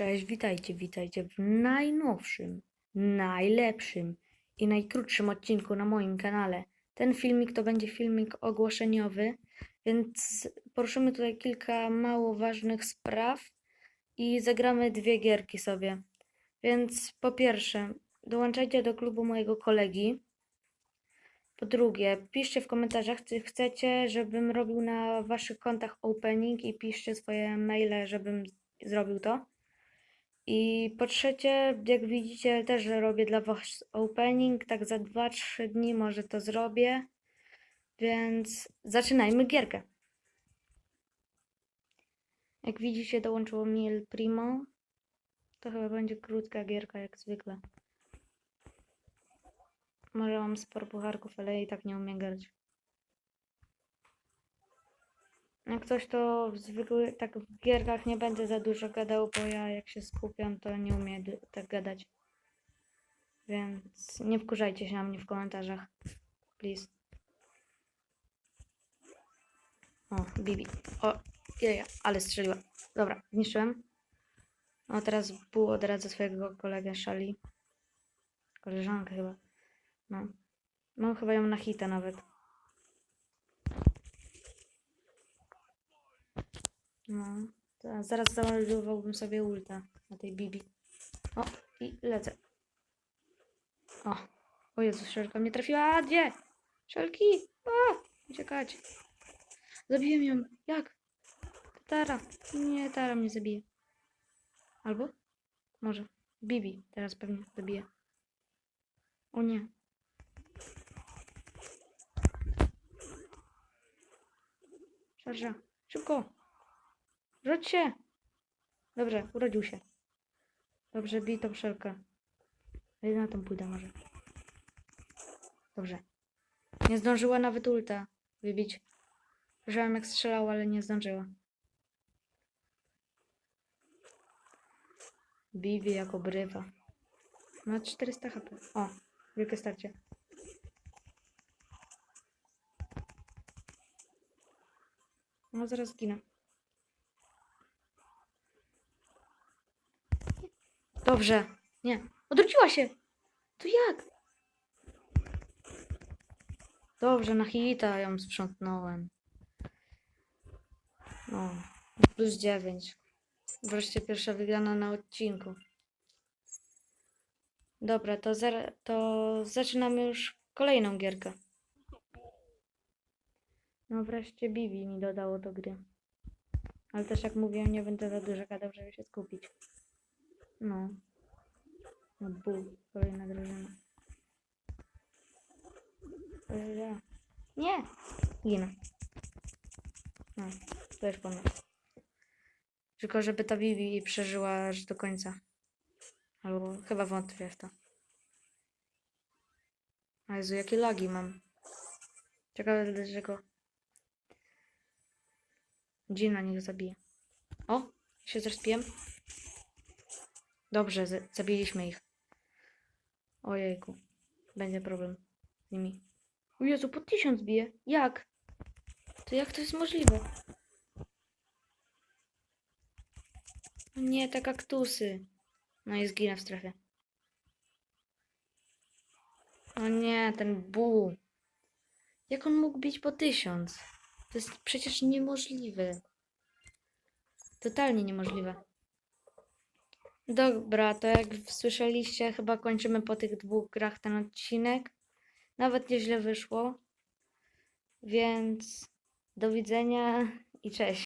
Cześć, witajcie, witajcie w najnowszym, najlepszym i najkrótszym odcinku na moim kanale. Ten filmik to będzie filmik ogłoszeniowy, więc poruszymy tutaj kilka mało ważnych spraw i zagramy dwie gierki sobie. Więc po pierwsze, dołączajcie do klubu mojego kolegi. Po drugie, piszcie w komentarzach, czy chcecie, żebym robił na waszych kontach opening i piszcie swoje maile, żebym zrobił to. I po trzecie, jak widzicie, też robię dla Was opening, tak za 2-3 dni może to zrobię. Więc zaczynajmy gierkę. Jak widzicie, dołączyło mi El Primo. To chyba będzie krótka gierka, jak zwykle. Może mam sporo pucharków, ale i tak nie umiem grać. Jak coś to w zwykłych, tak w gierkach nie będę za dużo gadał, bo ja jak się skupiam, to nie umiem tak gadać. Więc nie wkurzajcie się na mnie w komentarzach. Please. O, Bibi. O, jeja, ale strzeliła. Dobra, zniszczyłem. O, teraz Bu odradza swojego kolegę Shali. Koleżankę chyba. No. Mam chyba ją na hita nawet. No, to zaraz załadowałbym sobie ulta na tej Bibi. O, i lecę. O, o Jezu, szelka mnie trafiła. A, gdzie? Szelki! A, uciekać. Zabiłem ją. Jak? Tara. Nie, Tara mnie zabije. Albo? Może. Bibi teraz pewnie zabije. O nie. Szarża. Szybko. Rzuć się! Dobrze, urodził się. Dobrze, bij tą szelkę. Na tą pójdę może. Dobrze. Nie zdążyła nawet ulta wybić. Słyszałem jak strzelała, ale nie zdążyła. Bibi jako brywa. Ma 400 HP. O, wielkie starcie. No zaraz zginę. Dobrze. Nie. Odwróciła się. To jak? Dobrze, na hita ją sprzątnąłem. No. Plus 9. Wreszcie pierwsza wygrana na odcinku. Dobra, to, to zaczynamy już kolejną gierkę. No wreszcie Bibi mi dodało do gry. Ale też jak mówiłem, nie będę za dużo gadał, żeby się skupić. No. No bu, kolejna drużyna. Eee, Nie! Ginę. No, to już po mnie. Tylko żeby ta Bibi przeżyła aż do końca. Albo chyba wątpię w to. A Jezu, jakie lagi mam. Ciekawe dlaczego. Gina niech zabije. O! Się zrespiłem. Dobrze, zabiliśmy ich. Ojejku. Będzie problem z nimi. O Jezu, po tysiąc bije. Jak? To jak to jest możliwe? Nie, te kaktusy. No i zginę w strefie. O nie, ten bu. Jak on mógł bić po tysiąc? To jest przecież niemożliwe. Totalnie niemożliwe. Dobra, to jak słyszeliście, chyba kończymy po tych dwóch grach ten odcinek. Nawet nieźle wyszło. Więc do widzenia i cześć.